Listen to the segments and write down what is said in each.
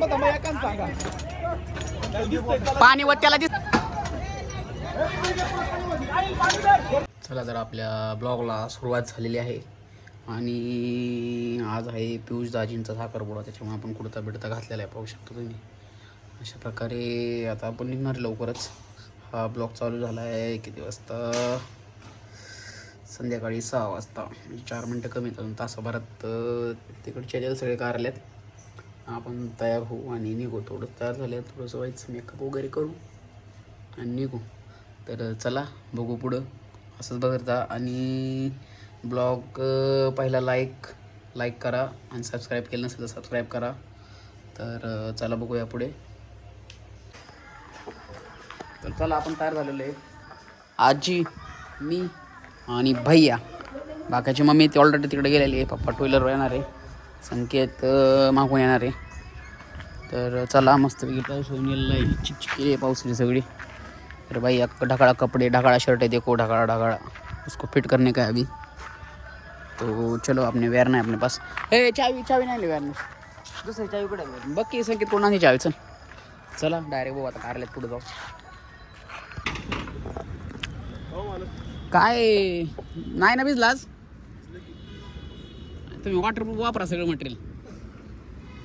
थांबा थांबा एकाच सांगा. पाणी व त्याला दिस चला तर आपल्या ब्लॉगला सुरुवात झालेली आहे. आणि आज आहे पियुष दाजींचा साखरपुडा त्याच्यामुळे आपण कुर्ता बिडता घातलेला आहे पाहू शकतो तुम्ही. अशा प्रकारे आता आपण निघणार लवकरच. हा ब्लॉग चालू झाला आहे किती वाजता? संध्याकाळी सहा वाजता. म्हणजे चार मिनटं कमी अजून तासाभरात अं, तिकडचे जे सगळे कारल्यात आपण तयार होऊ आणि निघू. थोडं तयार झालं थोडंसं व्हायचं मेकअप वगैरे करू आणि निघू. तर चला बघू पुढं. असंच बघत आणि ब्लॉग पहिला लाईक लाईक करा आणि सबस्क्राईब केलं नसेल तर सबस्क्राईब करा. तर चला बघूया पुढे. तर चला आपण तयार झालेलो आहे. आजी मी आणि भैया. बाकीची मम्मी ती ऑलरेडी तिकडे गेलेली आहे. पप्पा टू व्हीलरवर येणार आहे. संकेत मागून येणार आहे. तर चला मस्तपैकी पाऊस होऊन गेलेला आहे. चिकचिकी आहे पावसाची सगळी. तर बाई ढकाळा कपडे ढकाळा शर्ट है देखो ढकाळा ढकाळा उसको फिट करने का है अभी? तो चलो अपने वेअर नाही अपने पास. ए चावी चावी नाही वेर दुसरी चावी कुठे बघ की संकेत कोण नाही चावी चल. चला डायरेक्ट बघू आता कारल्यात पुढे जाऊ. काय? नाही ना भिजलाच तुम्ही वॉटरप्रूफ वापरा सगळं मटेरियल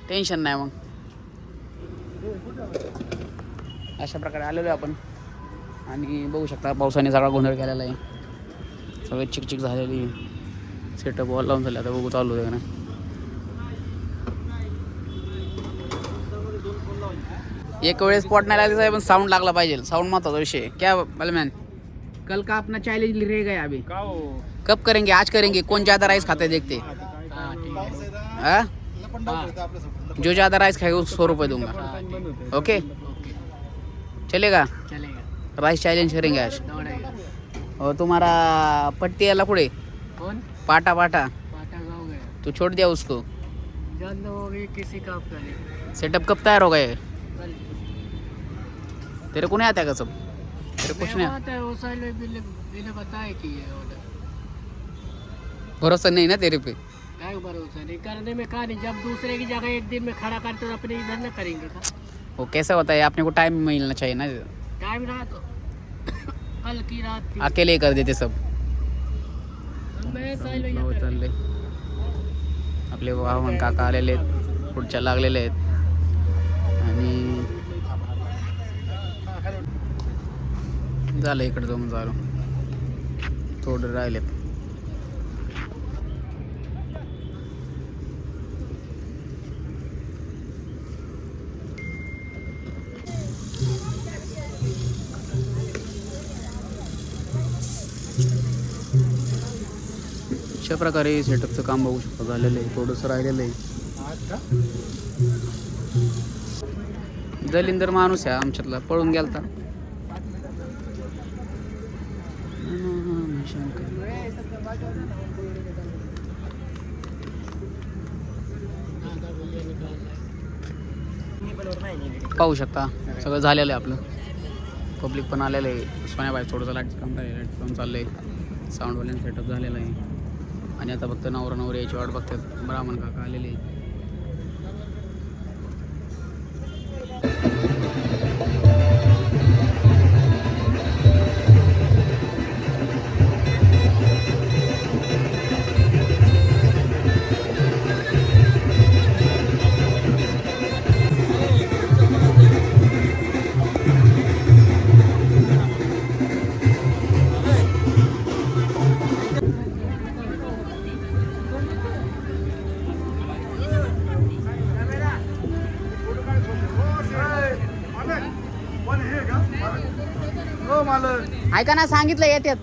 टेन्शन नाही मग. अशा प्रकारे आलेलो आहे आपण. आणि बघू शकता पावसाने सगळा गोंधळ केलेला आहे. सगळे चिकचिक झालेली सेटअप वॉल लावून झाले आता बघू चालू आहे नाही. एक वेळेस स्पॉट नाही लागले पण साऊंड लागला पाहिजे. साऊंड महत्त्वाचा विषय है. क्या बलमैन कल का अपना चैलेंज रह गया अभी? कब करेंगे? आज करेंगे? कौन ज्यादा राइस खाते देखते? हाँ? जो ज्यादा राइस खाएगा उसको सौ रुपये दूंगा। ओके चलेगा? चलेगा। राइस चैलेंज करेंगे आज। और तुम्हारा पट्टी वाला कुड़े कौन? पाटा पाटा। पाटा गाँव गया। तू छोड़ दिया उसको। होगी किसी काम करे। सेटअप कब तैयार हो गए? कल। तेरे को नहीं आता है सब? तेरे कुछ नहीं आता है वो साइड में बिल बिल बताए कि ये ऑर्डर भरोसा नहीं ना तेरे पे? काय भरोसा नहीं। करने में कहा नहीं जब दूसरे की जगह एक दिन में खड़ा करते तो अपने इधर न करेंगे का वो कैसा होता है? अपने को टाइम मिलना चाहिए ना। टाइम रहा तो कल की रात अकेले कर देते सब। चालले आपले वाहन काका आलेले आहेत पुढच्या लागलेले आहेत आणि झालं इकडे जाऊन झालं थोडं राहिलेत. अशा प्रकारे सेटअपचं काम बघू शकतो. झालेलं आहे. थोडंसं राहिलेलं आहे. दलिंदर माणूस आहे आमच्यातला. पळून गेलता. पाहू शकता. सगळं झालेलं आहे आपलं. पब्लिक पण आलेलं आहे. सोन्याबाई थोडंसं लाइट काम झालं लाईटचं काम चाललं आहे साऊंडवाल्यानं सेटअप झालेलं आहे. आणि आता फक्त नवरा नवरी याची वाट बघतात. ब्राह्मण काका आलेले ऐका ना सांगितलं येतात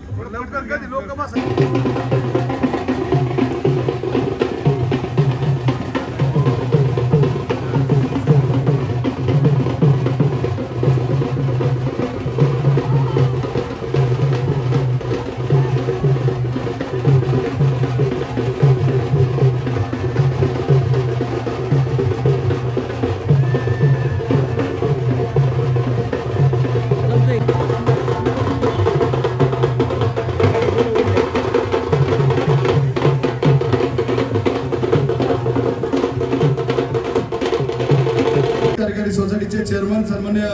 चेअरमन सन्मान्य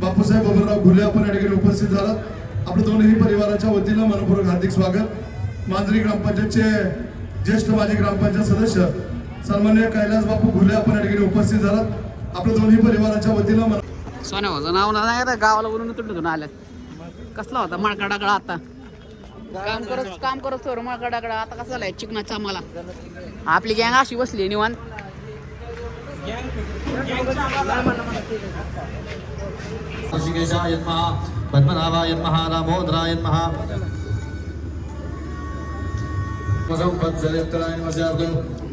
बापूसाहेब बबनराव घुले आपण या ठिकाणी उपस्थित झालात आपल्या दोन्ही परिवाराच्या वतीनं मनपूर्वक हार्दिक स्वागत. मांजरी ग्रामपंचायतचे ज्येष्ठ माजी ग्रामपंचायत सदस्य सन्मान्य कैलास बापू घुले आपण या ठिकाणी उपस्थित झालात आपल्या दोन्ही परिवाराच्या वतीनं मन सोन्या भाऊचं नाव नाही आता गावाला बोलून तुटून आल्यात. कसला होता मळका डाकळा आता? काम करत काम करत मळका डाकळा आता कसा झालाय? चिकनाचा आम्हाला. आपली गँग अशी बसली निवांत. ऋषिकेशाय नमः पद्मनाभाय नमः दामोदराय नमः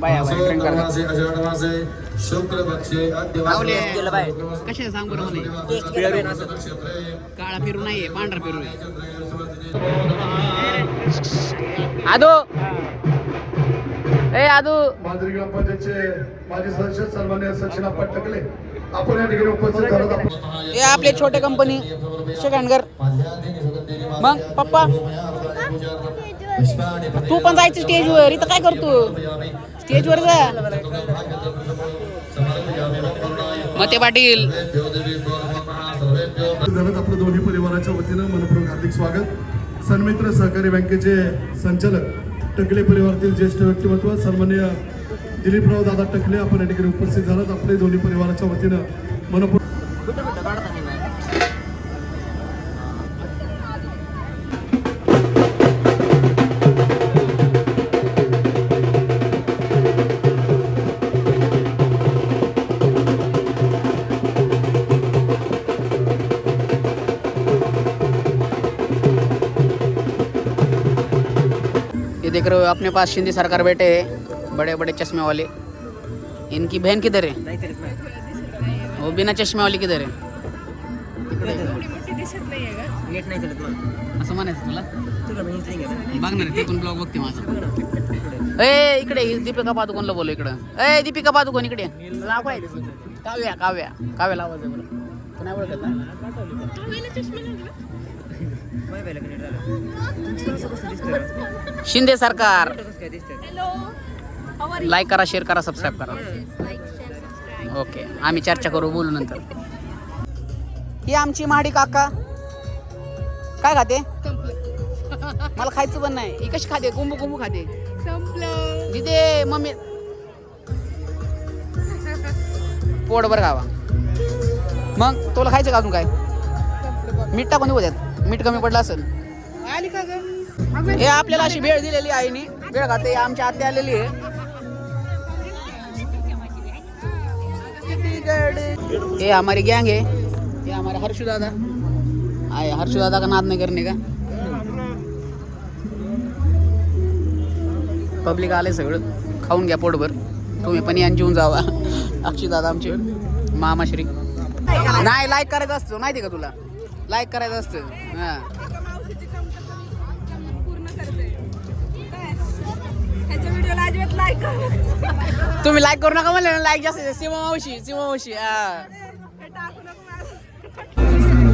मासो करतात. नवमासे अषाढमासे शुक्लपक्षे राहुले अद्यवासे कसे सांग बरं मला काळा पेरू नाहीये पांढरा पेरू आहे आदो मांजरी ग्रामपंचायतचे माजी सदस्य सन्मान्य टकले आपण या ठिकाणी उपस्थित आपण हे आपले छोटे कंपनी सेकंड घर मग पप्पा तू पण जायचं स्टेजवर इथं काय करतो स्टेजवर जा मते पाटील झालं आपल्या दोन्ही परिवाराच्या वतीनं मनपूर्वक हार्दिक स्वागत सन्मित्र सहकारी बँकेचे संचालक टकले परिवारातील ज्येष्ठ व्यक्तिमत्व सन्मान्य दिलीपराव दादा टकले आपण या ठिकाणी उपस्थित झालात. आपल्या दोन्ही परिवाराच्या वतीनं मनपूर्वक देख रहे हो, अपने पास शिंदे सरकार बैठे हैं बड़े बड़े चश्मे वाले इनकी बहन किधर है? वो बिना चश्मे वाली किधर है? इकडे दीपिका पादुकोनला बोलू इकडं. ए, दीपिका पादुकोन इकडे? काव्या काव्या. ना. शिंदे सरकार. लाईक करा शेअर करा सबस्क्राईब करा. ओके आम्ही चर्चा करू बोलू नंतर. ही आमची महाडी काका. काय खाते? मला खायचं पण नाही. ही कशी खाते? कुंभू कुंभू खाते. दिदे मम्मी. पोट बरं खावा. मग तुला खायचं का अजून काय? मीठ टाकून देऊ द्यात मीठ कमी पडलं असेल. हे आपल्याला अशी भेळ दिलेली आईने. भेळ खाते आमच्या आत्या आलेली आहे. ये हमारी गैंग है ये हमारे हर्षु दादा. आए हर्षु दादा का नाद नहीं करने का? पब्लिक आले सगळं. खाऊन घ्या पोटभर. तुम्ही पण यान जेवून जावा. अक्षय दादा आमचे. मामाश्री. नाही लाईक करायचं असतं. माहिती का तुला? लाईक करायचं असतं. हां. तुम्ही लाईक करू नका म्हणले ना लाईक जास्त सीमा मावशी सीमा मावशी हा.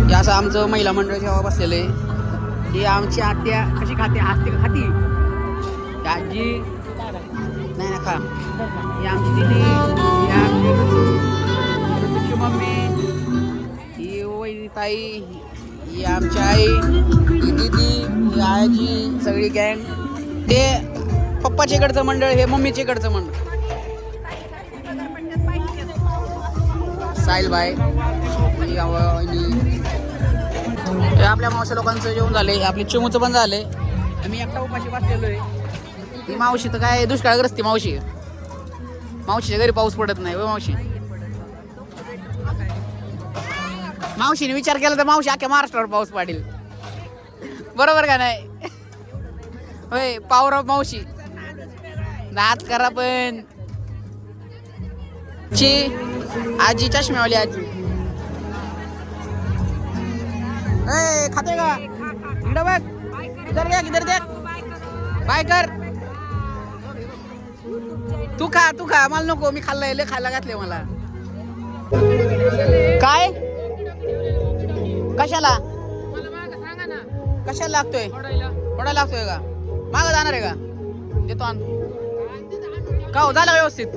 हे असं आमचं महिला मंडळ जेव्हा बसलेलं आहे. ही आमची आत्या कशी खाते? हसते का खाती? ही आजी. नाही ना खा. ही आमची दिदी. ही आमची मम्मी. ताई ही आमची आई ही दिदी ही आजी सगळी गँग ते पप्पाच्या इकडचं मंडळ हे मम्मीच्या इकडचं मंडळ. साहिल बाय हे आपल्या मावशी लोकांचं जेवण झाले आपले चिमूचं पण झाले मी एकटा उपाशी बसलेलो आहे ही मावशी तर काय दुष्काळग्रस्ती मावशी. मावशीच्या घरी पाऊस पडत नाही व मावशी? मावशीने विचार केला तर मावशी अख्ख्या महाराष्ट्रावर पाऊस पाडेल. बरोबर का नाही? होय पावर ऑफ मावशी. नाच करा पण. ची आजी चष्म्यावाली आजी. ए खाते का? इकडं बघ. इधर द्या इधर द्या बाय कर. तू खा तू खा. मला नको मी खाल्लंय लय खायला घातले मला. काय? कशाला? कशाला लागतोय? थोडा लागतोय का? माग जाणार आहे का? देतो आण का हो? झालं व्यवस्थित.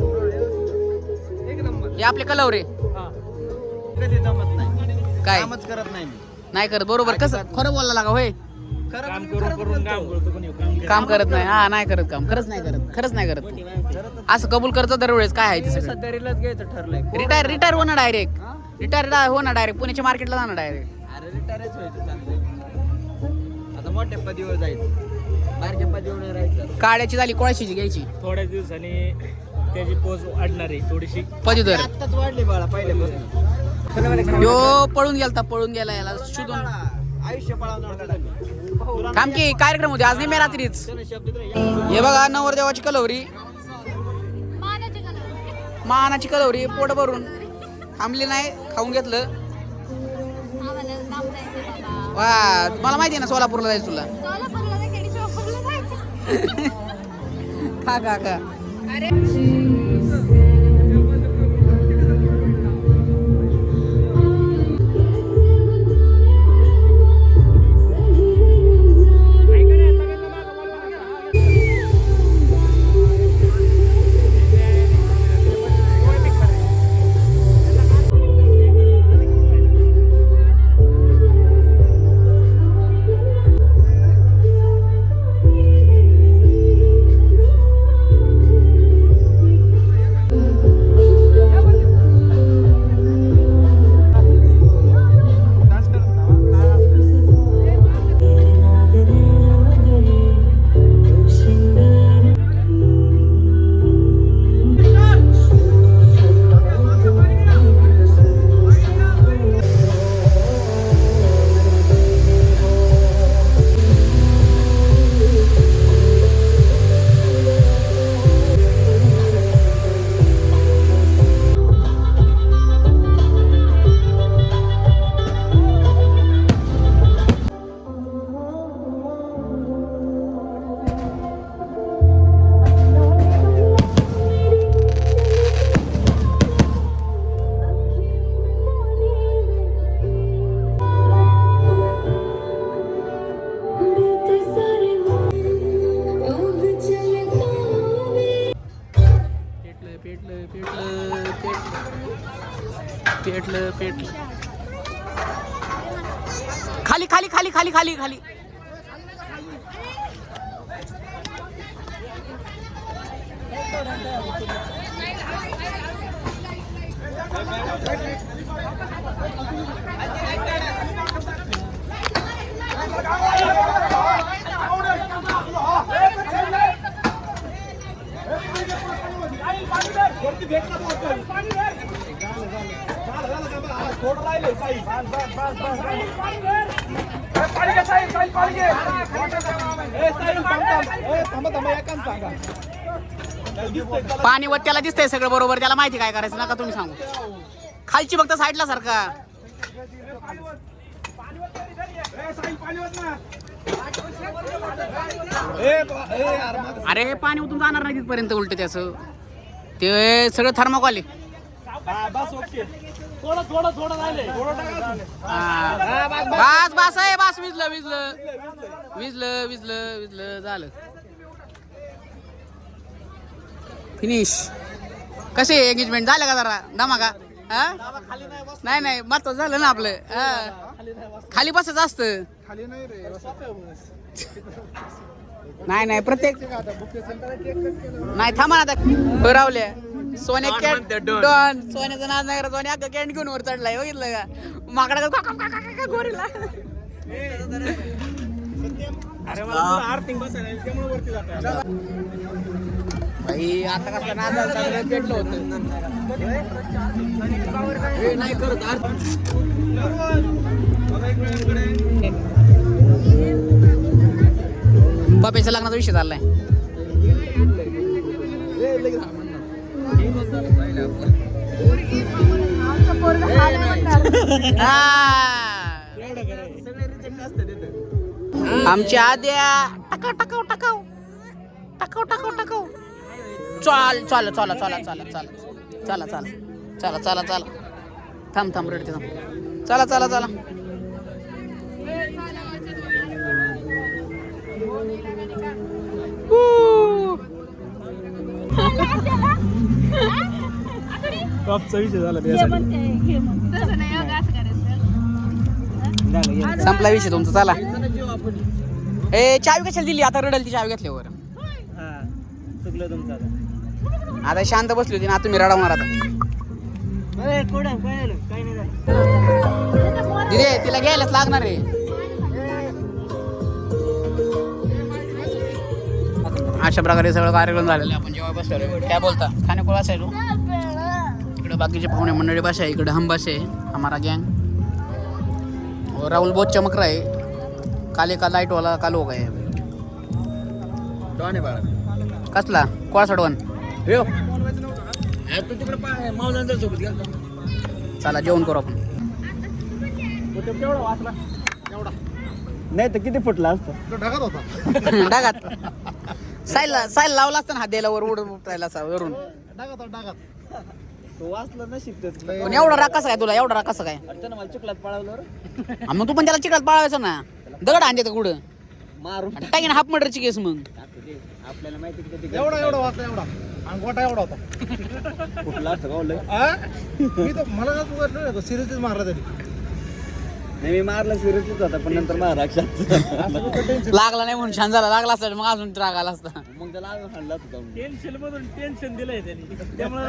हे आपले कलवरे. कधी जमत नाही. काय? कामच करत नाही मी. नाही करत. बरोबर. कसं? खरं बोलायला लागा होय. खरं काम करून करून काम करतो काम करत नाही. हा नाही. करत काम. खरंच नाही करत. खरंच नाही करत. तू. असं कबूल करतो दरवेळेस काय आहे ते सगळं. सध्या रिलच घ्यायचं ठरलंय. रिटायर रिटायर होणार डायरेक्ट रिटायर होणार डायरेक्ट पुण्याच्या मार्केटला जाणार डायरेक्ट अरे व्हायचं चांगलं. आता मोठ्या पदीवर जायचं बारक्या पदीवर राहायचं. काड्याची झाली कोळशीची घ्यायची. थोड्याच दिवसांनी त्याची पोच वाढणार आहे थोडीशी. पदवीधर आत्ताच वाढली बाळा पहिल्यापासून. यो पळून गेलता पळून गेला याला शोधून. आयुष्य पळवणार थांब की कार्यक्रम होते आज नाही मी रात्रीच हे बघा नवरदेवाची कलवरी. मानाची कलवरी पोट भरून. थांबली नाही खाऊन घेतलं. वा मला माहिती आहे ना सोलापूरला जायचं तुला? सोलापूरला नाही खेडी सोलापूरला खाली पाणी व त्याला दिसतंय सगळं बरोबर त्याला माहिती काय करायचं नका तुम्ही सांगू. खालची फक्त साईडला सारखा अरे पाणी उतून जाणार नाही तिथपर्यंत उलट त्याचं. ते सगळं थर्माकॉल आहे. बस बस आहे बस विजलं विजलं. विजलं विजलं विजलं झालं. फिनिश. कसे एंगेजमेंट झालं का जरा? दमा का हा? नाही नाही महत्त्व झालं ना आपलं. हा. खाली बसच असत. नाही नाही प्रत्येक नाही थांबा ना आता. रावल्या सोन्या कॅट डॉन सोन्याचं नाव नाही सोन्या अख्खा कॅट घेऊन वर चढलाय बघितलं का? माकडा गोरीला? आता नाही करत पपेचा लग्नाचा विषय चाललाय. आमच्या आद्या टाकाव टाकाव टाकाव. टाकाव टाकाव टाकाव. चाल चाल चला चला चला चला चला चला चला चला चला थांब थांब रडते थांब चला चला चला. टॉपचा विषय झाला हे हे हो, संपला विषय तुमचा चला ए चावी कशाला दिली आता रडल ती चावी घेतल्यावर चुकलं तुमचं आता शांत बसली होती ना आता. तुम्ही रडवणार आता दिदे तिला घ्यायलाच लागणार आहे. अशा प्रकारे सगळं कार्यक्रम झालेलं आहे. आपण जेव्हा बसलो काय बोलता? खाणे कोण असायचो इकडे बाकीचे पाहुणे मंडळी भाषा आहे इकडे हम भाषा आहे हमारा गँग. और राहुल बहुत चमक रहा है काले का लाइट वाला कालो हो गए डॉन आहे बाळा. कसला? कोळा सडवण चला जेवण करू आपण. नाही तर किती फुटला असतं? तो ढगात होता. डागात साईला साईल लावला असता ना हात द्यायला वर उड उठायला असा वरून. ढगात ढगात. तो वाचला नशीब तेच पण एवढा राग कसा काय तुला? एवढा राग कसा काय मला चिखलात पळवलं हा, मग तू पण त्याला चिकलात पाळायचं ना. दगड आणते कुठं? मारून टाकीन हाफ मर्डरची केस मग. आपल्याला माहिती किती एवढा एवढा वाचला एवढा. आणि गोटा एवढा होता? आ? मी तर मला का तू सिरियसच मारला तरी नाही मी मारलं सिरियसच होता पण नंतर मला लक्षात लागला नाही म्हणून छान झाला लागला असता मग अजून राग आला असता. मग त्याला अजून हाणला होता जाऊन. टेन्शन मधून टेन्शन दिलंय त्यांनी. त्यामुळे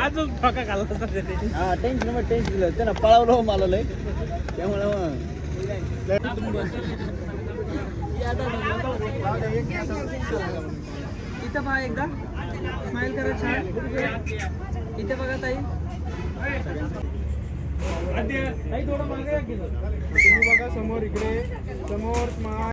आज ठोका घालत त्याने. हा टेन्शन टेन्शन दिलं. त्यानं पळवलं हो मला लय. त्यामुळे मग इथं बघा एकदा. स्माइल करा छान. इथे बघा ताई. तुम्ही बघा समोर इकडे. समोर